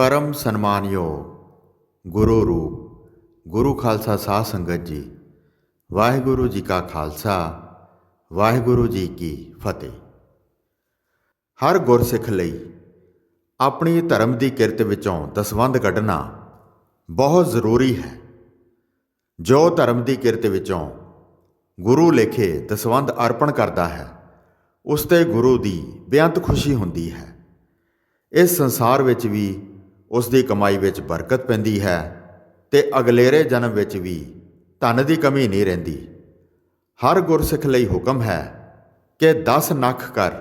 ਪਰਮ ਸਨਮਾਨਯੋਗ ਗੁਰੂ ਰੂਪ, ਗੁਰੂ ਖਾਲਸਾ ਸਾਧ ਸੰਗਤ ਜੀ, ਵਾਹਿਗੁਰੂ ਜੀ ਕਾ ਖਾਲਸਾ, ਵਾਹਿਗੁਰੂ ਜੀ ਕੀ ਫਤਿਹ। ਹਰ ਗੁਰਸਿੱਖ ਲਈ ਆਪਣੀ ਧਰਮ ਦੀ ਕਿਰਤ ਵਿੱਚੋਂ ਦਸਵੰਧ ਕੱਢਣਾ ਬਹੁਤ ਜ਼ਰੂਰੀ ਹੈ। ਜੋ ਧਰਮ ਦੀ ਕਿਰਤ ਵਿੱਚੋਂ ਗੁਰੂ ਲੇਖੇ ਦਸਵੰਧ ਅਰਪਣ ਕਰਦਾ ਹੈ, ਉਸ ਤੇ ਗੁਰੂ ਦੀ ਬੇਅੰਤ ਖੁਸ਼ੀ ਹੁੰਦੀ ਹੈ। ਇਸ ਸੰਸਾਰ ਵਿੱਚ ਵੀ ਉਸ ਦੀ ਕਮਾਈ ਵਿੱਚ ਬਰਕਤ ਪੈਂਦੀ ਹੈ ਤੇ ਅਗਲੇਰੇ ਜਨਮ ਵਿੱਚ ਵੀ ਧਨ ਦੀ ਕਮੀ ਨਹੀਂ ਰਹਿੰਦੀ। ਹਰ ਗੁਰਸਿੱਖ ਲਈ ਹੁਕਮ ਹੈ ਕਿ 10 ਨਖ ਕਰ,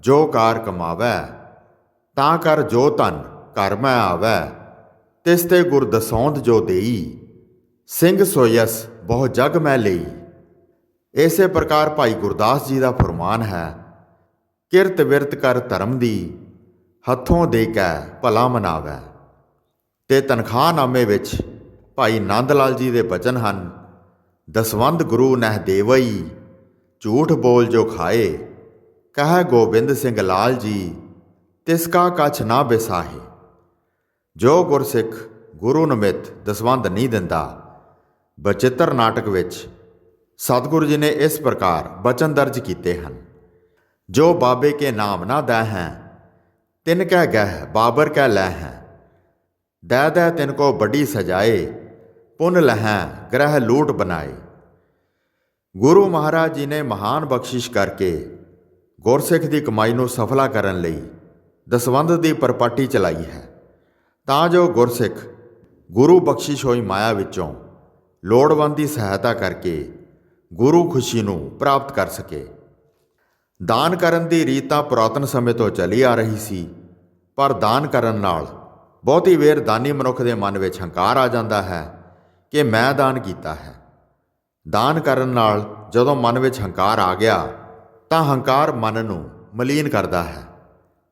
ਜੋ ਕਾਰ ਕਮਾਵੈ, ਤਾਂ ਕਰ ਜੋ ਧਨ ਘਰ ਮੈਂ ਆਵੈ, ਤਿਸ ਤੇ ਗੁਰ ਦਸੌਂਦ ਜੋ ਦੇਈ, ਸਿੰਘ ਸੋਇਸ ਬਹੁ ਜਗ ਮੈਂ ਲਈ। ਇਸੇ ਪ੍ਰਕਾਰ ਭਾਈ ਗੁਰਦਾਸ ਜੀ ਦਾ ਫਰਮਾਨ ਹੈ, ਕਿਰਤ ਵਿਰਤ ਕਰ ਧਰਮ ਦੀ ਹੱਥੋਂ ਦੇ ਕੇ ਭਲਾ ਮਨਾਵੈ। ਤੇ ਤਨਖਾਹਨਾਮੇ ਵਿੱਚ ਭਾਈ ਨੰਦ ਲਾਲ ਜੀ ਦੇ ਬਚਨ ਹਨ, ਦਸਵੰਦ ਗੁਰੂ ਨਹਿ ਦੇਵਈ, ਝੂਠ ਬੋਲ ਜੋ ਖਾਏ, ਕਹੈ ਗੋਬਿੰਦ ਸਿੰਘ ਲਾਲ ਜੀ, ਤਿਸ ਕਾ ਕਛ ਨਾ ਬਿਸਾਹੇ। ਜੋ ਗੁਰਸਿੱਖ ਗੁਰੂ ਨਮਿਤ ਦਸਵੰਦ ਨਹੀਂ ਦਿੰਦਾ, ਬਚਿੱਤਰ ਨਾਟਕ ਵਿੱਚ ਸਤਿਗੁਰੂ ਜੀ ਨੇ ਇਸ ਪ੍ਰਕਾਰ ਬਚਨ ਦਰਜ ਕੀਤੇ ਹਨ, ਜੋ ਬਾਬੇ ਕੇ ਨਾਮ ਨਾ ਦੈ ਹੈ ਤਿਨ ਕਹਿ ਗਹਿ, ਬਾਬਰ ਕਹਿ ਲੈ ਹੈ ਦੈ ਦੈ ਤਿਨ ਕੋ ਵੱਡੀ ਸਜਾਏ, ਪੁਨ ਲਹੈ, ਗ੍ਰਹਿ ਲੂਟ ਬਨਾਏ ਗੁਰੂ ਮਹਾਰਾਜ ਜੀ ਨੇ ਮਹਾਨ ਬਖਸ਼ਿਸ਼ ਕਰਕੇ ਗੁਰਸਿੱਖ ਦੀ ਕਮਾਈ ਨੂੰ ਸਫਲਾ ਕਰਨ ਲਈ ਦਸਵੰਧ ਦੀ ਪਰਪਾਟੀ ਚਲਾਈ ਹੈ। ਤਾਂ ਜੋ ਗੁਰਸਿੱਖ ਗੁਰੂ ਬਖਸ਼ਿਸ਼ ਹੋਈ ਮਾਇਆ ਵਿੱਚੋਂ ਲੋੜਵੰਦ ਦੀ ਸਹਾਇਤਾ ਕਰਕੇ ਗੁਰੂ ਖੁਸ਼ੀ ਨੂੰ ਪ੍ਰਾਪਤ ਕਰ ਸਕੇ। ਦਾਨ ਕਰਨ ਦੀ ਰੀਤ ਤਾਂ ਪੁਰਾਤਨ ਸਮੇਂ ਤੋਂ ਚੱਲੀ ਆ ਰਹੀ ਸੀ। ਪਰ ਦਾਨ ਕਰਨ ਨਾਲ ਬਹੁਤੀ ਵੇਰ ਦਾਨੀ ਮਨੁੱਖ ਦੇ ਮਨ ਵਿੱਚ ਹੰਕਾਰ ਆ ਜਾਂਦਾ ਹੈ ਕਿ ਮੈਂ ਦਾਨ ਕੀਤਾ ਹੈ। ਦਾਨ ਕਰਨ ਨਾਲ ਜਦੋਂ ਮਨ ਵਿੱਚ ਹੰਕਾਰ ਆ ਗਿਆ, ਤਾਂ ਹੰਕਾਰ ਮਨ ਨੂੰ ਮਲੀਨ ਕਰਦਾ ਹੈ।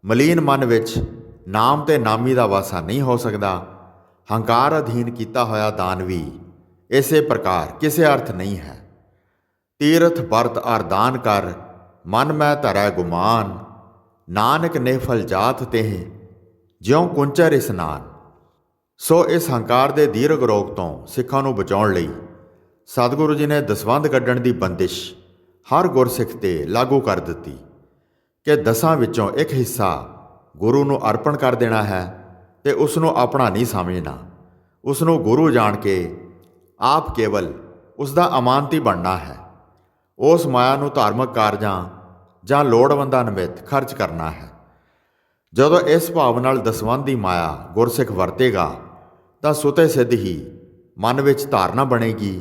ਮਲੀਨ ਮਨ ਵਿੱਚ ਨਾਮ ਤੇ ਨਾਮੀ ਦਾ ਵਾਸਾ ਨਹੀਂ ਹੋ ਸਕਦਾ। ਹੰਕਾਰ ਅਧੀਨ ਕੀਤਾ ਹੋਇਆ ਦਾਨ ਵੀ ਇਸੇ ਪ੍ਰਕਾਰ ਕਿਸੇ ਅਰਥ ਨਹੀਂ ਹੈ। ਤੀਰਥ, ਵਰਤ ਅਰ ਦਾਨ ਕਰ, ਮਨ ਮੈਂ ਧਰੈ ਗੁਮਾਨ, ਨਾਨਕ ਨੇ ਫਲ ਜਾਤ ਤੇ ਜਿਉਂ ਕੁੰਚਰ ਇਸਨਾਨ ਸੋ ਇਸ ਹੰਕਾਰ ਦੇ ਦੀਰਘ ਰੋਗ ਤੋਂ ਸਿੱਖਾਂ ਨੂੰ ਬਚਾਉਣ ਲਈ ਸਤਿਗੁਰੂ ਜੀ ਨੇ ਦਸਵੰਧ ਕੱਢਣ ਦੀ ਬੰਦਿਸ਼ ਹਰ ਗੁਰਸਿੱਖ ਤੇ ਲਾਗੂ ਕਰ ਦਿੱਤੀ ਕਿ ਦਸਾਂ ਵਿੱਚੋਂ ਇੱਕ ਹਿੱਸਾ ਗੁਰੂ ਨੂੰ ਅਰਪਣ ਕਰ ਦੇਣਾ ਹੈ ਤੇ ਉਸ ਨੂੰ ਆਪਣਾ ਨਹੀਂ ਸਮਝਣਾ। ਉਸ ਨੂੰ ਗੁਰੂ ਜਾਣ ਕੇ ਆਪ ਕੇਵਲ ਉਸ ਦਾ ਅਮਾਨਤੀ ਬਣਨਾ ਹੈ। ਉਸ ਮਾਇਆ ਨੂੰ ਧਾਰਮਿਕ ਕਾਰਜਾਂ ਜਾਂ ਲੋੜਵੰਦਾਂ ਨਿਮਿਤ ਖਰਚ ਕਰਨਾ ਹੈ। ਜਦੋਂ ਇਸ ਭਾਵ ਨਾਲ ਦਸਵੰਧ ਦੀ ਮਾਇਆ ਗੁਰਸਿੱਖ ਵਰਤੇਗਾ, ਤਾਂ ਸੁਤੇ ਸਿੱਧ ਹੀ ਮਨ ਵਿੱਚ ਧਾਰਨਾ ਬਣੇਗੀ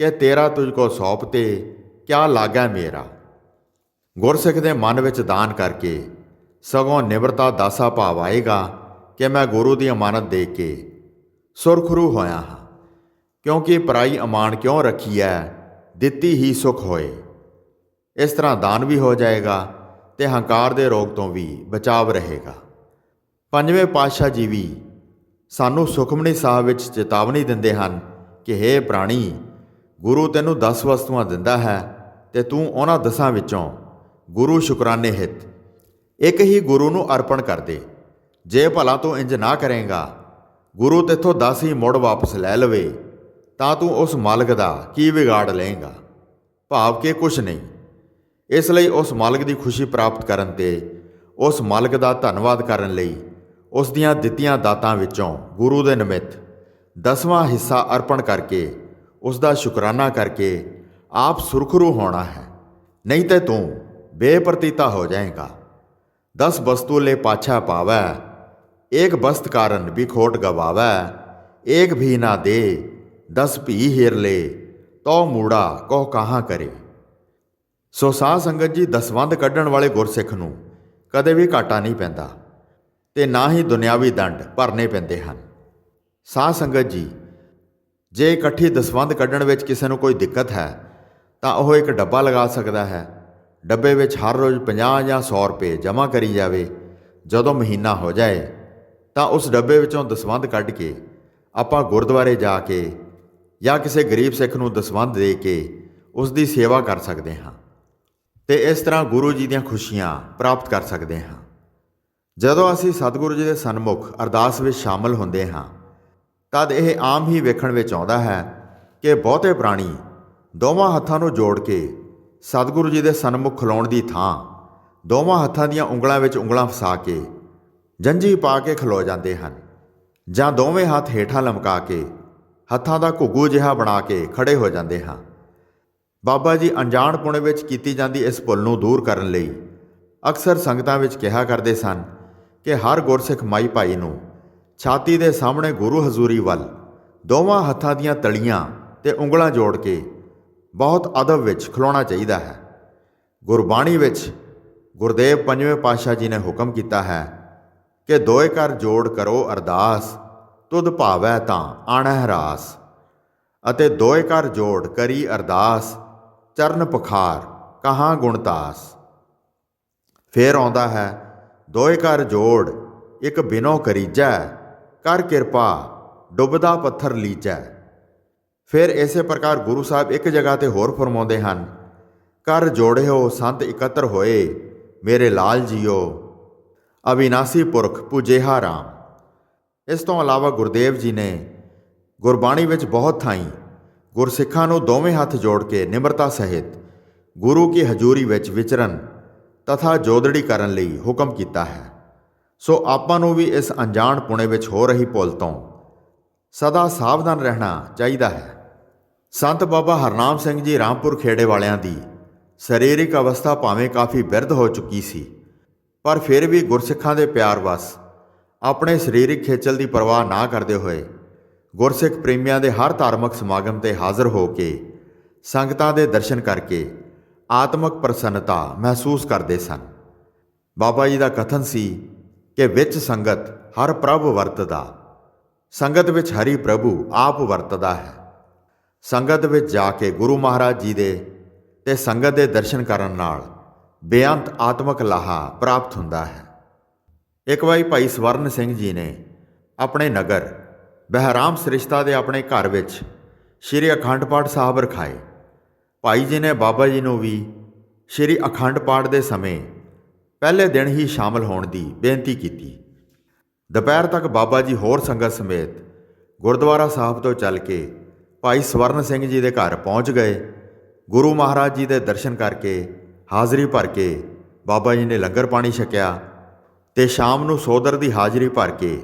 ਕਿ ਤੇਰਾ ਤੁਝ ਕੋ ਸੌਪ ਤੇ ਕਿਆ ਲਾਗਾ ਮੇਰਾ। ਗੁਰਸਿੱਖ ਦੇ ਮਨ ਵਿੱਚ ਦਾਨ ਕਰਕੇ ਸਗੋਂ ਨਿਵਰਤਾ ਦਾਸਾ ਭਾਵ ਆਏਗਾ ਕਿ ਮੈਂ ਗੁਰੂ ਦੀ ਅਮਾਨਤ ਦੇ ਕੇ ਸੁਰਖਰੂ ਹੋਇਆ ਹਾਂ, ਕਿਉਂਕਿ ਪਰਾਈ ਅਮਾਨ ਕਿਉਂ ਰੱਖੀ ਹੈ ਦਿੱਤੀ ਹੀ ਸੁਖ ਹੋਏ। ਇਸ ਤਰ੍ਹਾਂ ਦਾਨ ਵੀ ਹੋ ਜਾਏਗਾ ਤੇ ਹੰਕਾਰ ਦੇ ਰੋਗ ਤੋਂ ਵੀ ਬਚਾਵ ਰਹੇਗਾ। ਪੰਜਵੇਂ ਪਾਤਸ਼ਾਹ ਜੀ ਵੀ ਸਾਨੂੰ ਸੁਖਮਨੀ ਸਾਹਿਬ ਵਿੱਚ ਚੇਤਾਵਨੀ ਦਿੰਦੇ ਹਨ ਕਿ हे ਪ੍ਰਾਣੀ, ਗੁਰੂ ਤੈਨੂੰ 10 ਵਸਤੂਆਂ ਦਿੰਦਾ ਹੈ ਤੇ ਤੂੰ ਉਹਨਾਂ ਦਸਾਂ ਵਿੱਚੋਂ ਗੁਰੂ ਸ਼ੁਕਰਾਨੇ ਹਿਤ ਇੱਕ ਹੀ ਗੁਰੂ ਨੂੰ ਅਰਪਣ ਕਰ ਦੇ। ਜੇ ਭਲਾ ਤੂੰ ਇੰਜ ਨਾ ਕਰੇਗਾ, ਗੁਰੂ ਤੇਥੋਂ 10 ਹੀ ਮੁੜ ਵਾਪਸ ਲੈ ਲਵੇ, ਤਾਂ ਤੂੰ ਉਸ ਮਾਲਕ ਦਾ ਕੀ ਵਿਗਾੜ ਲਏਗਾ? ਭਾਵ ਕਿ ਕੁਛ ਨਹੀਂ। ਇਸ ਲਈ ਉਸ ਮਾਲਕ ਦੀ ਖੁਸ਼ੀ ਪ੍ਰਾਪਤ ਕਰਨ ਤੇ ਉਸ ਮਾਲਕ ਦਾ ਧੰਨਵਾਦ ਕਰਨ ਲਈ ਉਸ ਦੀਆਂ ਦਿੱਤੀਆਂ ਦਾਤਾਂ ਵਿੱਚੋਂ ਗੁਰੂ ਦੇ ਨਿਮਿਤ ਦਸਵਾਂ ਹਿੱਸਾ ਅਰਪਣ ਕਰਕੇ ਉਸ ਦਾ ਸ਼ੁਕਰਾਨਾ ਕਰਕੇ ਆਪ ਸੁਰਖਰੂ ਹੋਣਾ ਹੈ। ਨਹੀਂ ਤੇ ਤੂੰ ਬੇਪਰਤੀਤਾ ਹੋ ਜਾਏਗਾ। ਦਸ ਵਸਤੂ ਲੈ ਪਾਛਾ ਪਾਵੈ, ਏਕ ਬਸਤ ਕਾਰਨ ਵੀ ਖੋਟ ਗਵਾਵੈ, ਏਕ ਵੀ ਨਾ ਦੇ, ਦਸ ਭੀ ਹੀਰ ਲੈ ਤੋ ਮੂੜਾ ਕੋ ਕਹਾਂ ਕਰੇ। ਸੋ ਸਾਧ ਸੰਗਤ ਜੀ ਦਸਵੰਧ ਕੱਢਣ ਵਾਲੇ ਗੁਰਸਿੱਖ ਨੂੰ ਕਦੇ ਵੀ ਘਾਟਾ ਨਹੀਂ ਪੈਂਦਾ ਤੇ ਨਾ ਹੀ ਦੁਨਿਆਵੀ ਦੰਡ ਭਰਨੇ ਪੈਂਦੇ ਹਨ। ਸਾਧ ਸੰਗਤ ਜੀ, ਜੇ ਇਕੱਠੀ ਦਸਵੰਧ ਕੱਢਣ ਵਿੱਚ ਕਿਸੇ ਨੂੰ ਕੋਈ ਦਿੱਕਤ ਹੈ, ਤਾਂ ਉਹ ਇੱਕ ਡੱਬਾ ਲਗਾ ਸਕਦਾ ਹੈ। ਡੱਬੇ ਵਿੱਚ ਹਰ ਰੋਜ਼ 50 ਜਾਂ 100 ਰੁਪਏ ਜਮ੍ਹਾਂ ਕਰੀ ਜਾਵੇ, ਜਦੋਂ ਮਹੀਨਾ ਹੋ ਜਾਏ, ਤਾਂ ਉਸ ਡੱਬੇ ਵਿੱਚੋਂ ਦਸਵੰਧ ਕੱਢ ਕੇ ਆਪਾਂ ਗੁਰਦੁਆਰੇ ਜਾ ਕੇ ਜਾਂ ਕਿਸੇ ਗਰੀਬ ਸਿੱਖ ਨੂੰ ਦਸਵੰਧ ਦੇ ਕੇ ਉਸ ਦੀ ਸੇਵਾ ਕਰ ਸਕਦੇ ਹਾਂ। ਤੇ ਇਸ ਤਰ੍ਹਾਂ ਗੁਰੂ ਜੀ ਦੀਆਂ ਖੁਸ਼ੀਆਂ ਪ੍ਰਾਪਤ ਕਰ ਸਕਦੇ ਹਾਂ। ਜਦੋਂ ਅਸੀਂ ਸਤਿਗੁਰੂ ਜੀ ਦੇ ਸਨਮੁਖ ਅਰਦਾਸ ਵਿੱਚ ਸ਼ਾਮਲ ਹੁੰਦੇ ਹਾਂ, ਤਦ ਇਹ ਆਮ ਹੀ ਵੇਖਣ ਵਿੱਚ ਆਉਂਦਾ ਹੈ ਕਿ ਬਹੁਤੇ ਪ੍ਰਾਣੀ ਦੋਵਾਂ ਹੱਥਾਂ ਨੂੰ ਜੋੜ ਕੇ ਸਤਿਗੁਰੂ ਜੀ ਦੇ ਸਨਮੁਖ ਖਲੋਣ ਦੀ ਥਾਂ ਦੋਵਾਂ ਹੱਥਾਂ ਦੀਆਂ ਉਂਗਲਾਂ ਵਿੱਚ ਉਂਗਲਾਂ ਫਸਾ ਕੇ ਜੰਜੀ ਪਾ ਕੇ ਖਲੋ ਜਾਂਦੇ ਹਨ ਜਾਂ ਦੋਵੇਂ ਹੱਥ ਹੇਠਾਂ ਲਮਕਾ ਕੇ ਹੱਥਾਂ ਦਾ ਘੁੱਗੂ ਜਿਹਾ ਬਣਾ ਕੇ ਖੜੇ ਹੋ ਜਾਂਦੇ ਹਾਂ। ਬਾਬਾ ਜੀ ਅਣਜਾਣ ਪੁਣੇ ਵਿੱਚ ਕੀਤੀ ਜਾਂਦੀ ਇਸ ਭੁੱਲ ਨੂੰ ਦੂਰ ਕਰਨ ਲਈ ਅਕਸਰ ਸੰਗਤਾਂ ਵਿੱਚ ਕਿਹਾ ਕਰਦੇ ਸਨ ਕਿ ਹਰ ਗੁਰਸਿੱਖ ਮਾਈ ਭਾਈ ਨੂੰ ਛਾਤੀ ਦੇ ਸਾਹਮਣੇ ਗੁਰੂ ਹਜ਼ੂਰੀ ਵੱਲ ਦੋਵਾਂ ਹੱਥਾਂ ਦੀਆਂ ਤਲੀਆਂ ਤੇ ਉਂਗਲਾਂ ਜੋੜ ਕੇ ਬਹੁਤ ਅਦਬ ਵਿੱਚ ਖਲੋਣਾ ਚਾਹੀਦਾ ਹੈ। ਗੁਰਬਾਣੀ ਵਿੱਚ ਗੁਰਦੇਵ ਪੰਜਵੇਂ ਪਾਤਸ਼ਾਹ ਜੀ ਨੇ ਹੁਕਮ ਕੀਤਾ ਹੈ ਕਿ ਦੋਏ ਕਰ ਜੋੜ ਕਰੋ ਅਰਦਾਸ, ਤੁਧ ਭਾਵੈ ਤਾਂ ਆਣਹਿ ਰਾਸ ਅਤੇ ਦੋਏ ਕਰ ਜੋੜ ਕਰੀ ਅਰਦਾਸ। ਚਰਨ ਪੁਖਾਰ, ਕਹਾਂ ਗੁਣਤਾਸ ਫੇਰ ਆਉਂਦਾ ਹੈ, ਦੋਏ ਕਰ ਜੋੜ, ਇੱਕ ਬਿਨੋ ਕਰੀਜੈ, ਕਰ ਕਿਰਪਾ, ਡੁੱਬਦਾ ਪੱਥਰ ਲੀਜੈ। ਫਿਰ ਇਸੇ ਪ੍ਰਕਾਰ ਗੁਰੂ ਸਾਹਿਬ ਇੱਕ ਜਗ੍ਹਾ ਤੇ ਹੋਰ ਫਰਮਾਉਂਦੇ ਹਨ ਕਰ ਜੋੜਿਓ, ਸੰਤ ਇਕੱਤਰ ਹੋਏ, ਮੇਰੇ ਲਾਲ ਜੀਓ, ਅਵਿਨਾਸੀ ਪੁਰਖ ਪੂਜੇਹਾ ਰਾਮ। ਇਸ ਤੋਂ ਇਲਾਵਾ ਗੁਰਦੇਵ ਜੀ ਨੇ ਗੁਰਬਾਣੀ ਵਿੱਚ ਬਹੁਤ ਥਾਈਂ ਗੁਰਸਿੱਖਾਂ ਨੂੰ ਦੋਵੇਂ ਹੱਥ ਜੋੜ ਕੇ ਨਿਮਰਤਾ ਸਹਿਤ ਗੁਰੂ ਕੀ ਹਜ਼ੂਰੀ ਵਿੱਚ ਵਿਚਰਨ ਤਥਾ ਜੋਦੜੀ ਕਰਨ ਲਈ ਹੁਕਮ ਕੀਤਾ ਹੈ। ਸੋ ਆਪਾਂ ਨੂੰ ਵੀ ਇਸ ਅਣਜਾਣ ਪੁਣੇ ਵਿੱਚ ਹੋ ਰਹੀ ਭੁੱਲ ਤੋਂ ਸਦਾ ਸਾਵਧਾਨ ਰਹਿਣਾ ਚਾਹੀਦਾ ਹੈ। ਸੰਤ ਬਾਬਾ ਹਰਨਾਮ ਸਿੰਘ ਜੀ ਰਾਮਪੁਰ ਖੇੜੇ ਵਾਲਿਆਂ ਦੀ ਸਰੀਰਕ ਅਵਸਥਾ ਭਾਵੇਂ ਕਾਫੀ ਬਿਰਧ ਹੋ ਚੁੱਕੀ ਸੀ, ਪਰ ਫਿਰ ਵੀ ਗੁਰਸਿੱਖਾਂ ਦੇ ਪਿਆਰ ਵਸ ਆਪਣੇ ਸਰੀਰਕ ਖੇਚਲ ਦੀ ਪਰਵਾਹ ਨਾ ਕਰਦੇ ਹੋਏ ਗੁਰਸਿੱਖ ਪ੍ਰੇਮੀਆਂ ਦੇ ਹਰ ਧਾਰਮਿਕ ਸਮਾਗਮ ਤੇ ਹਾਜ਼ਰ ਹੋ ਕੇ ਸੰਗਤਾਂ ਦੇ ਦਰਸ਼ਨ ਕਰਕੇ ਆਤਮਿਕ ਪ੍ਰਸੰਨਤਾ ਮਹਿਸੂਸ ਕਰਦੇ ਸਨ। ਬਾਬਾ ਜੀ ਦਾ ਕਥਨ ਸੀ ਕਿ ਵਿੱਚ ਸੰਗਤ ਹਰ ਪ੍ਰਭ ਵਰਤਦਾ, ਸੰਗਤ ਵਿੱਚ ਹਰੀ ਪ੍ਰਭੂ ਆਪ ਵਰਤਦਾ ਹੈ। ਸੰਗਤ ਵਿੱਚ ਜਾ ਕੇ ਗੁਰੂ ਮਹਾਰਾਜ ਜੀ ਦੇ ਤੇ ਸੰਗਤ ਦੇ ਦਰਸ਼ਨ ਕਰਨ ਨਾਲ ਬੇਅੰਤ ਆਤਮਿਕ ਲਾਹਾ ਪ੍ਰਾਪਤ ਹੁੰਦਾ ਹੈ। ਇੱਕ ਵਾਰੀ ਭਾਈ ਸਵਰਨ ਸਿੰਘ ਜੀ ਨੇ ਆਪਣੇ ਨਗਰ ਬਹਿਰਾਮ ਸ੍ਰਿਸ਼ਤਾ ਦੇ ਆਪਣੇ ਘਰ ਵਿੱਚ ਸ਼੍ਰੀ ਅਖੰਡ ਪਾਠ ਸਾਹਿਬ ਰਖਾਏ। ਭਾਈ ਜੀ ਨੇ ਬਾਬਾ ਜੀ ਨੂੰ ਵੀ ਸ਼੍ਰੀ ਅਖੰਡ ਪਾਠ ਦੇ ਸਮੇਂ ਪਹਿਲੇ ਦਿਨ ਹੀ ਸ਼ਾਮਲ ਹੋਣ ਦੀ ਬੇਨਤੀ ਕੀਤੀ। ਦੁਪਹਿਰ ਤੱਕ ਬਾਬਾ ਜੀ ਹੋਰ ਸੰਗਤ ਸਮੇਤ ਗੁਰਦੁਆਰਾ ਸਾਹਿਬ ਤੋਂ ਚੱਲ ਕੇ ਭਾਈ ਸਵਰਨ ਸਿੰਘ ਜੀ ਦੇ ਘਰ ਪਹੁੰਚ ਗਏ। ਗੁਰੂ ਮਹਾਰਾਜ ਜੀ ਦੇ ਦਰਸ਼ਨ ਕਰਕੇ ਹਾਜ਼ਰੀ ਭਰ ਕੇ ਬਾਬਾ ਜੀ ਨੇ ਲੰਗਰ ਪਾਣੀ ਛਕਿਆ ਤੇ ਸ਼ਾਮ ਨੂੰ ਸੋਦਰ ਦੀ ਹਾਜ਼ਰੀ ਭਰ ਕੇ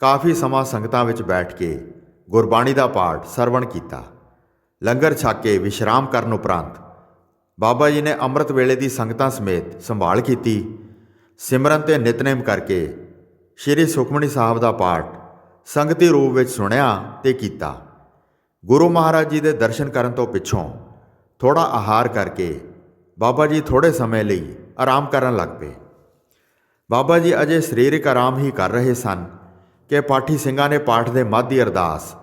ਕਾਫੀ ਸਮਾਂ ਸੰਗਤਾਂ ਵਿੱਚ ਬੈਠ ਕੇ ਗੁਰਬਾਣੀ ਦਾ ਪਾਠ ਸਰਵਣ ਕੀਤਾ। ਲੰਗਰ ਛਕ ਕੇ ਵਿਸ਼ਰਾਮ ਕਰਨ ਉਪਰੰਤ ਬਾਬਾ ਜੀ ਨੇ ਅੰਮ੍ਰਿਤ ਵੇਲੇ ਦੀ ਸੰਗਤਾਂ ਸਮੇਤ ਸੰਭਾਲ ਕੀਤੀ। ਸਿਮਰਨ ਤੇ ਨਿਤਨੇਮ ਕਰਕੇ ਸ਼੍ਰੀ ਸੁਖਮਣੀ ਸਾਹਿਬ ਦਾ ਪਾਠ ਸੰਗਤੀ ਰੂਪ ਵਿੱਚ ਸੁਣਿਆ ਤੇ ਕੀਤਾ। ਗੁਰੂ ਮਹਾਰਾਜ ਜੀ ਦੇ ਦਰਸ਼ਨ ਕਰਨ ਤੋਂ ਪਿੱਛੋਂ ਥੋੜਾ ਆਹਾਰ ਕਰਕੇ ਬਾਬਾ ਜੀ ਥੋੜੇ ਸਮੇਂ ਲਈ ਆਰਾਮ ਕਰਨ ਲੱਗ ਪਏ। ਬਾਬਾ ਜੀ ਅਜੇ ਸਰੀਰਕ ਆਰਾਮ ਹੀ ਕਰ ਰਹੇ ਸਨ। ਕਿ ਪਾਠੀ ਸਿੰਘਾਂ ਨੇ ਪਾਠ ਦੇ ਮੱਧ ਦੀ ਅਰਦਾਸ,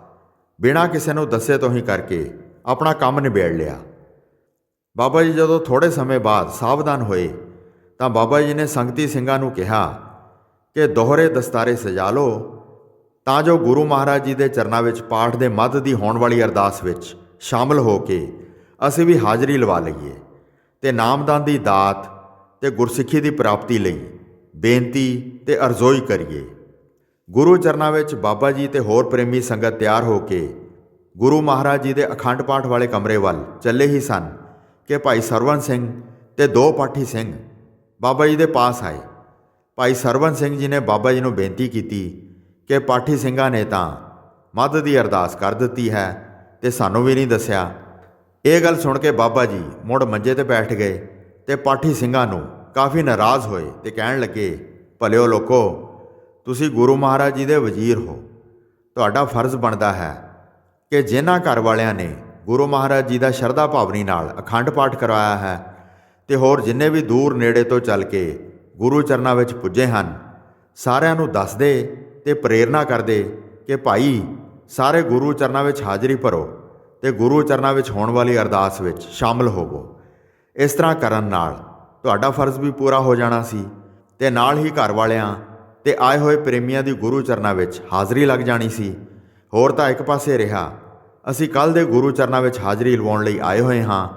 ਬਿਨਾਂ ਕਿਸੇ ਨੂੰ ਦੱਸੇ ਤੋਂ ਹੀ ਕਰਕੇ ਆਪਣਾ ਕੰਮ ਨਿਬੇੜ ਲਿਆ। ਬਾਬਾ ਜੀ ਜਦੋਂ ਥੋੜੇ ਸਮੇਂ ਬਾਅਦ ਸਾਵਧਾਨ ਹੋਏ, ਤਾਂ ਬਾਬਾ ਜੀ ਨੇ ਸੰਗਤੀ ਸਿੰਘਾਂ ਨੂੰ ਕਿਹਾ ਕਿ ਦੋਹਰੇ ਦਸਤਾਰੇ ਸਜਾ ਲਓ, ਤਾਂ ਜੋ ਗੁਰੂ ਮਹਾਰਾਜ ਜੀ ਦੇ ਚਰਨਾਂ ਵਿੱਚ ਪਾਠ ਦੇ ਮੱਧ ਦੀ ਹੋਣ ਵਾਲੀ ਅਰਦਾਸ ਵਿੱਚ ਸ਼ਾਮਲ ਹੋ ਕੇ ਅਸੀਂ ਵੀ ਹਾਜ਼ਰੀ ਲਵਾ ਲਈਏ ਤੇ ਨਾਮਦਾਨ ਦੀ ਦਾਤ ਤੇ ਗੁਰਸਿੱਖੀ ਦੀ ਪ੍ਰਾਪਤੀ ਲਈ ਬੇਨਤੀ ਤੇ ਅਰਜ਼ੋਈ ਕਰੀਏ। ਗੁਰੂ ਚਰਨਾਂ ਵਿੱਚ ਬਾਬਾ ਜੀ ਤੇ ਹੋਰ ਪ੍ਰੇਮੀ ਸੰਗਤ ਤਿਆਰ ਹੋ ਕੇ ਗੁਰੂ ਮਹਾਰਾਜ ਜੀ ਦੇ ਅਖੰਡ ਪਾਠ ਵਾਲੇ ਕਮਰੇ ਵੱਲ ਚੱਲੇ ਹੀ ਸਨ ਕਿ ਭਾਈ ਸਰਵਨ ਸਿੰਘ ਤੇ ਦੋ ਪਾਠੀ ਸਿੰਘ ਬਾਬਾ ਜੀ ਦੇ ਪਾਸ ਆਏ। ਭਾਈ ਸਰਵਨ ਸਿੰਘ ਜੀ ਨੇ ਬਾਬਾ ਜੀ ਨੂੰ ਬੇਨਤੀ ਕੀਤੀ ਕਿ ਪਾਠੀ ਸਿੰਘਾਂ ਨੇ ਤਾਂ ਮੱਧ ਦੀ ਅਰਦਾਸ ਕਰ ਦਿੱਤੀ ਹੈ ਤੇ ਸਾਨੂੰ ਵੀ ਨਹੀਂ ਦੱਸਿਆ। ਇਹ ਗੱਲ ਸੁਣ ਕੇ ਬਾਬਾ ਜੀ ਮੁੜ ਮੰਜੇ ਤੇ ਬੈਠ ਗਏ ਤੇ ਪਾਠੀ ਸਿੰਘਾਂ ਨੂੰ ਕਾਫੀ ਨਾਰਾਜ਼ ਹੋਏ ਤੇ ਕਹਿਣ ਲੱਗੇ, ਭਲਿਓ ਲੋਕੋ ਤੁਸੀਂ ਗੁਰੂ ਮਹਾਰਾਜ ਜੀ ਦੇ ਵਜ਼ੀਰ ਹੋ। ਤੁਹਾਡਾ ਫਰਜ਼ ਬਣਦਾ ਹੈ ਕਿ ਜਿਨ੍ਹਾਂ ਘਰ ਵਾਲਿਆਂ ਨੇ ਗੁਰੂ ਮਹਾਰਾਜ ਜੀ ਦਾ ਸ਼ਰਧਾ ਭਾਵਨੀ ਨਾਲ ਅਖੰਡ ਪਾਠ ਕਰਵਾਇਆ ਹੈ ਤੇ ਹੋਰ ਜਿੰਨੇ ਵੀ ਦੂਰ ਨੇੜੇ ਤੋਂ ਚੱਲ ਕੇ ਗੁਰੂ ਚਰਨਾਂ ਵਿੱਚ ਪੁੱਜੇ ਹਨ, ਸਾਰਿਆਂ ਨੂੰ ਦੱਸ ਦੇ ਤੇ ਪ੍ਰੇਰਣਾ ਕਰਦੇ ਕਿ ਭਾਈ, ਸਾਰੇ ਗੁਰੂ ਚਰਨਾਂ ਵਿੱਚ ਹਾਜ਼ਰੀ ਭਰੋ ਤੇ ਗੁਰੂ ਚਰਨਾਂ ਵਿੱਚ ਹੋਣ ਵਾਲੀ ਅਰਦਾਸ ਵਿੱਚ ਸ਼ਾਮਲ ਹੋਵੋ। ਇਸ ਤਰ੍ਹਾਂ ਕਰਨ ਨਾਲ ਤੁਹਾਡਾ ਫਰਜ਼ ਵੀ ਪੂਰਾ ਹੋ ਜਾਣਾ ਸੀ ਤੇ ਨਾਲ ਹੀ ਘਰ ਵਾਲਿਆਂ ਤੇ ਆਏ ਹੋਏ ਪ੍ਰੇਮੀਆਂ ਦੀ ਗੁਰੂ ਚਰਨਾਂ ਵਿੱਚ ਹਾਜ਼ਰੀ ਲੱਗ ਜਾਣੀ ਸੀ। ਹੋਰ ਤਾਂ ਇੱਕ ਪਾਸੇ ਰਿਹਾ, ਅਸੀਂ ਕੱਲ ਦੇ ਗੁਰੂ ਚਰਨਾਂ ਵਿੱਚ ਹਾਜ਼ਰੀ ਲਵਾਉਣ ਲਈ ਆਏ ਹੋਏ ਹਾਂ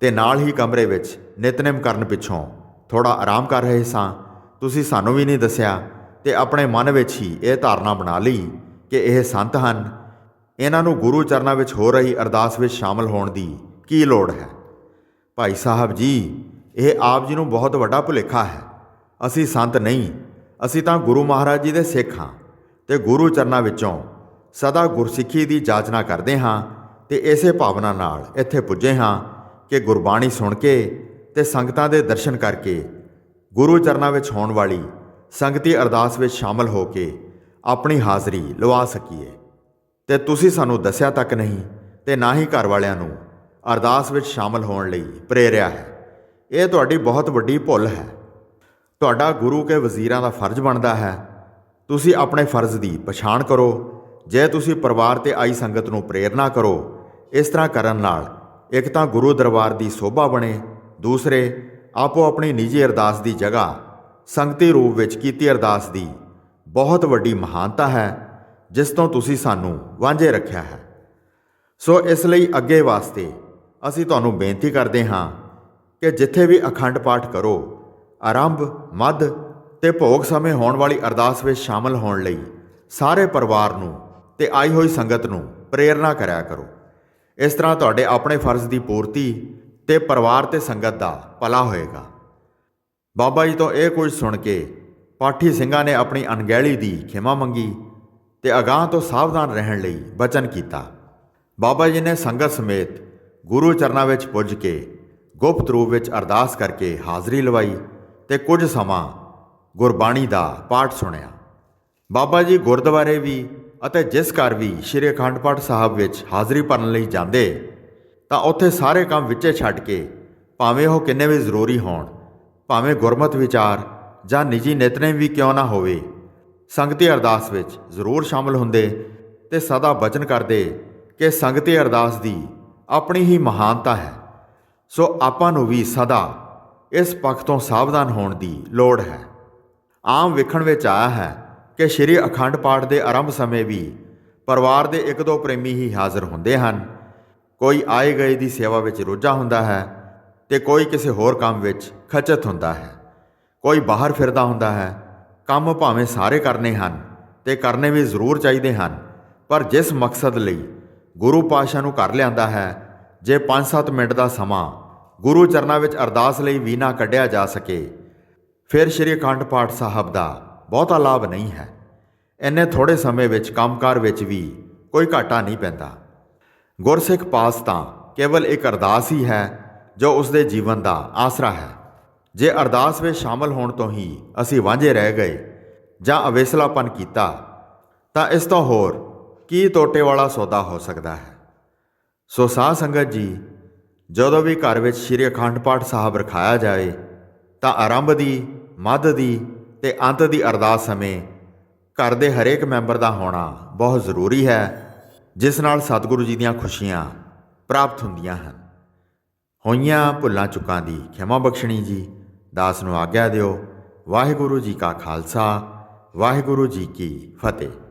ਤੇ ਨਾਲ ਹੀ ਕਮਰੇ ਵਿੱਚ ਨਿਤਨੇਮ ਕਰਨ ਪਿੱਛੋਂ ਥੋੜਾ ਆਰਾਮ ਕਰ ਰਹੇ ਸਾਂ। ਤੁਸੀਂ ਸਾਨੂੰ ਵੀ ਨਹੀਂ ਦੱਸਿਆ ਤੇ ਆਪਣੇ ਮਨ ਵਿੱਚ ਹੀ ਇਹ ਧਾਰਨਾ ਬਣਾ ਲਈ ਕਿ ਇਹ ਸੰਤ ਹਨ। ਇਹਨਾਂ ਨੂੰ ਗੁਰੂ ਚਰਨਾਂ ਵਿੱਚ ਹੋ ਰਹੀ ਅਰਦਾਸ ਵਿੱਚ ਸ਼ਾਮਲ ਹੋਣ ਦੀ ਕੀ ਲੋੜ ਹੈ? ਭਾਈ ਸਾਹਿਬ ਜੀ, ਇਹ ਆਪ ਜੀ ਨੂੰ ਬਹੁਤ ਵੱਡਾ ਭੁਲੇਖਾ ਹੈ। ਅਸੀਂ ਸੰਤ ਨਹੀਂ ਅਸੀਂ ਤਾਂ ਗੁਰੂ ਮਹਾਰਾਜ ਜੀ ਦੇ ਸਿੱਖ ਹਾਂ ਤੇ ਗੁਰੂ ਚਰਨਾਂ ਵਿੱਚੋਂ ਸਦਾ ਗੁਰਸਿੱਖੀ ਦੀ ਜਾਚਨਾ ਕਰਦੇ ਹਾਂ ਤੇ ਇਸੇ ਭਾਵਨਾ ਨਾਲ ਇੱਥੇ ਪੁੱਜੇ ਹਾਂ ਕਿ ਗੁਰਬਾਣੀ ਸੁਣ ਕੇ ਤੇ ਸੰਗਤਾਂ ਦੇ ਦਰਸ਼ਨ ਕਰਕੇ ਗੁਰੂ ਚਰਨਾਂ ਵਿੱਚ ਹੋਣ ਵਾਲੀ ਸੰਗਤੀ ਅਰਦਾਸ ਵਿੱਚ ਸ਼ਾਮਲ ਹੋ ਕੇ ਆਪਣੀ ਹਾਜ਼ਰੀ ਲਵਾ ਸਕੀਏ। ਤੇ ਤੁਸੀਂ ਸਾਨੂੰ ਦੱਸਿਆ ਤੱਕ ਨਹੀਂ ਤੇ ਨਾ ਹੀ ਘਰ ਵਾਲਿਆਂ ਨੂੰ ਅਰਦਾਸ ਵਿੱਚ ਸ਼ਾਮਲ ਹੋਣ ਲਈ ਪ੍ਰੇਰਿਆ ਹੈ। ਇਹ ਤੁਹਾਡੀ ਬਹੁਤ ਵੱਡੀ ਭੁੱਲ ਹੈ। ਤੁਹਾਡਾ ਗੁਰੂ ਕੇ ਵਜ਼ੀਰਾਂ ਦਾ ਫਰਜ਼ ਬਣਦਾ ਹੈ। ਤੁਸੀਂ ਆਪਣੇ ਫਰਜ਼ ਦੀ ਪਛਾਣ ਕਰੋ। ਜੇ ਤੁਸੀਂ ਪਰਿਵਾਰ ਤੇ ਆਈ ਸੰਗਤ ਨੂੰ ਪ੍ਰੇਰਣਾ ਕਰੋ, ਇਸ ਤਰ੍ਹਾਂ ਕਰਨ ਨਾਲ ਇੱਕ ਤਾਂ ਗੁਰੂ ਦਰਬਾਰ ਦੀ ਸੋਭਾ ਬਣੇ, ਦੂਸਰੇ ਆਪੋ ਆਪਣੀ ਨਿੱਜੀ ਅਰਦਾਸ ਦੀ ਜਗ੍ਹਾ, ਸੰਗਤੀ ਰੂਪ ਵਿੱਚ ਕੀਤੀ ਅਰਦਾਸ ਦੀ ਬਹੁਤ ਵੱਡੀ ਮਹਾਨਤਾ ਹੈ, ਜਿਸ ਤੋਂ ਤੁਸੀਂ ਸਾਨੂੰ ਵਾਂਝੇ ਰੱਖਿਆ ਹੈ। ਸੋ ਇਸ ਲਈ ਅੱਗੇ ਵਾਸਤੇ ਅਸੀਂ ਤੁਹਾਨੂੰ ਬੇਨਤੀ ਕਰਦੇ ਹਾਂ ਕਿ ਜਿੱਥੇ ਵੀ ਅਖੰਡ ਪਾਠ ਕਰੋ ਆਰੰਭ, ਮੱਧ ਤੇ ਭੋਗ ਸਮੇਂ ਹੋਣ ਵਾਲੀ ਅਰਦਾਸ ਵਿੱਚ ਸ਼ਾਮਲ ਹੋਣ ਲਈ ਸਾਰੇ ਪਰਿਵਾਰ ਨੂੰ ਤੇ ਆਈ ਹੋਈ ਸੰਗਤ ਨੂੰ ਪ੍ਰੇਰਣਾ ਕਰਿਆ ਕਰੋ। ਇਸ ਤਰ੍ਹਾਂ ਤੁਹਾਡੇ ਆਪਣੇ ਫਰਜ਼ ਦੀ ਪੂਰਤੀ ਤੇ ਪਰਿਵਾਰ ਤੇ ਸੰਗਤ ਦਾ ਭਲਾ ਹੋਏਗਾ। ਬਾਬਾ ਜੀ ਤੋਂ ਇਹ ਕੁਝ ਸੁਣ ਕੇ ਪਾਠੀ ਸਿੰਘਾਂ ਨੇ ਆਪਣੀ ਅਣਗਹਿਲੀ ਦੀ ਖਿਮਾ ਮੰਗੀ ਤੇ ਅਗਾਹ ਤੋਂ ਸਾਵਧਾਨ ਰਹਿਣ ਲਈ ਬਚਨ ਕੀਤਾ। ਬਾਬਾ ਜੀ ਨੇ ਸੰਗਤ ਸਮੇਤ ਗੁਰੂ ਚਰਨਾਂ ਵਿੱਚ ਪੁੱਜ ਕੇ ਗੁਪਤ ਰੂਪ ਵਿੱਚ ਅਰਦਾਸ ਕਰਕੇ ਹਾਜ਼ਰੀ ਲਵਾਈ ਤੇ ਕੁਝ ਸਮਾਂ ਗੁਰਬਾਣੀ ਦਾ ਪਾਠ ਸੁਣਿਆ। ਬਾਬਾ ਜੀ ਗੁਰਦੁਆਰੇ ਵੀ ਅਤੇ ਜਿਸ ਘਰ ਵੀ ਸ਼੍ਰੀ ਅਖੰਡ ਪਾਠ ਸਾਹਿਬ ਵਿੱਚ ਹਾਜ਼ਰੀ ਭਰਨ ਲਈ ਜਾਂਦੇ, ਤਾਂ ਉੱਥੇ ਸਾਰੇ ਕੰਮ ਵਿੱਚੇ ਛੱਡ ਕੇ ਭਾਵੇਂ ਉਹ ਕਿੰਨੇ ਵੀ ਜ਼ਰੂਰੀ ਹੋਣ, ਭਾਵੇਂ ਗੁਰਮਤ ਵਿਚਾਰ ਜਾਂ ਨਿੱਜੀ ਨਿਤਨੇਮ ਵੀ ਕਿਉਂ ਨਾ ਹੋਵੇ, ਸੰਗਤੀ ਅਰਦਾਸ ਵਿੱਚ ਜ਼ਰੂਰ ਸ਼ਾਮਲ ਹੁੰਦੇ ਤੇ ਸਦਾ ਬਚਨ ਕਰਦੇ ਕਿ ਸੰਗਤੀ ਅਰਦਾਸ ਦੀ ਆਪਣੀ ਹੀ ਮਹਾਨਤਾ ਹੈ। ਸੋ ਆਪਾਂ ਨੂੰ ਵੀ ਸਦਾ ਇਸ ਪੱਖ ਤੋਂ ਸਾਵਧਾਨ ਹੋਣ ਦੀ ਲੋੜ ਹੈ। ਆਮ ਵੇਖਣ ਵਿੱਚ ਆਇਆ ਹੈ ਕਿ ਸ਼੍ਰੀ ਅਖੰਡ ਪਾਠ ਦੇ ਆਰੰਭ ਸਮੇਂ ਵੀ ਪਰਿਵਾਰ ਦੇ ਇੱਕ ਦੋ ਪ੍ਰੇਮੀ ਹੀ ਹਾਜ਼ਰ ਹੁੰਦੇ ਹਨ। ਕੋਈ ਆਏ ਗਏ ਦੀ ਸੇਵਾ ਵਿੱਚ ਰੁੱਝਾ ਹੁੰਦਾ ਹੈ ਤੇ ਕੋਈ ਕਿਸੇ ਹੋਰ ਕੰਮ ਵਿੱਚ ਖਚਤ ਹੁੰਦਾ ਹੈ। ਕੋਈ ਬਾਹਰ ਫਿਰਦਾ ਹੁੰਦਾ ਹੈ। ਕੰਮ ਭਾਵੇਂ ਸਾਰੇ ਕਰਨੇ ਹਨ ਤੇ ਕਰਨੇ ਵੀ ਜ਼ਰੂਰ ਚਾਹੀਦੇ ਹਨ, ਪਰ ਜਿਸ ਮਕਸਦ ਲਈ ਗੁਰੂ ਪਾਤਸ਼ਾਹ ਨੂੰ ਕਰ ਲਿਆਂਦਾ ਹੈ, ਜੇ 5-7 ਮਿੰਟ ਦਾ ਸਮਾਂ ਗੁਰੂ ਚਰਨਾਂ ਵਿੱਚ ਅਰਦਾਸ ਲਈ ਵੀ ਨਾ ਕੱਢਿਆ ਜਾ ਸਕੇ। ਫਿਰ ਸ਼੍ਰੀ ਅਖੰਡ ਪਾਠ ਸਾਹਿਬ ਦਾ ਬਹੁਤਾ ਲਾਭ ਨਹੀਂ ਹੈ। ਇੰਨੇ ਥੋੜੇ ਸਮੇਂ ਵਿੱਚ ਕੰਮਕਾਰ ਵਿੱਚ ਵੀ ਕੋਈ ਘਾਟਾ ਨਹੀਂ ਪੈਂਦਾ। ਗੁਰਸਿੱਖ ਪਾਸ ਤਾਂ ਕੇਵਲ ਇੱਕ ਅਰਦਾਸ ਹੀ ਹੈ, ਜੋ ਉਸ ਦੇ ਜੀਵਨ ਦਾ ਆਸਰਾ ਹੈ। ਜੇ ਅਰਦਾਸ ਵਿੱਚ ਸ਼ਾਮਲ ਹੋਣ ਤੋਂ ਹੀ ਅਸੀਂ ਵਾਂਝੇ ਰਹਿ ਗਏ ਜਾਂ ਅਵੇਸਲਾਪਨ ਕੀਤਾ, ਤਾਂ ਇਸ ਤੋਂ ਹੋਰ ਕੀ ਟੋਟੇ ਵਾਲਾ ਸੌਦਾ ਹੋ ਸਕਦਾ ਹੈ? ਸੋ ਸਾਧ ਸੰਗਤ ਜੀ ਜਦੋਂ ਵੀ ਘਰ ਵਿੱਚ ਸ਼੍ਰੀ ਅਖੰਡ ਪਾਠ ਸਾਹਿਬ ਰਖਾਇਆ ਜਾਏ, ਤਾਂ ਆਰੰਭ ਦੀ, ਮੱਧ ਦੀ ਤੇ ਅੰਤ ਦੀ ਅਰਦਾਸ ਸਮੇਂ ਘਰ ਦੇ ਹਰੇਕ ਮੈਂਬਰ ਦਾ ਹੋਣਾ ਬਹੁਤ ਜ਼ਰੂਰੀ ਹੈ, ਜਿਸ ਨਾਲ ਸਤਿਗੁਰੂ ਜੀ ਦੀਆਂ ਖੁਸ਼ੀਆਂ ਪ੍ਰਾਪਤ ਹੁੰਦੀਆਂ ਹਨ। ਹੋਈਆਂ ਭੁੱਲਾਂ ਚੁੱਕਾਂ ਦੀ ਖਿਮਾ ਬਖਸ਼ਣੀ ਜੀ, ਦਾਸ ਨੂੰ ਆਗਿਆ ਦਿਓ। ਵਾਹਿਗੁਰੂ ਜੀ ਕਾ ਖਾਲਸਾ, ਵਾਹਿਗੁਰੂ ਜੀ ਕੀ ਫਤਿਹ।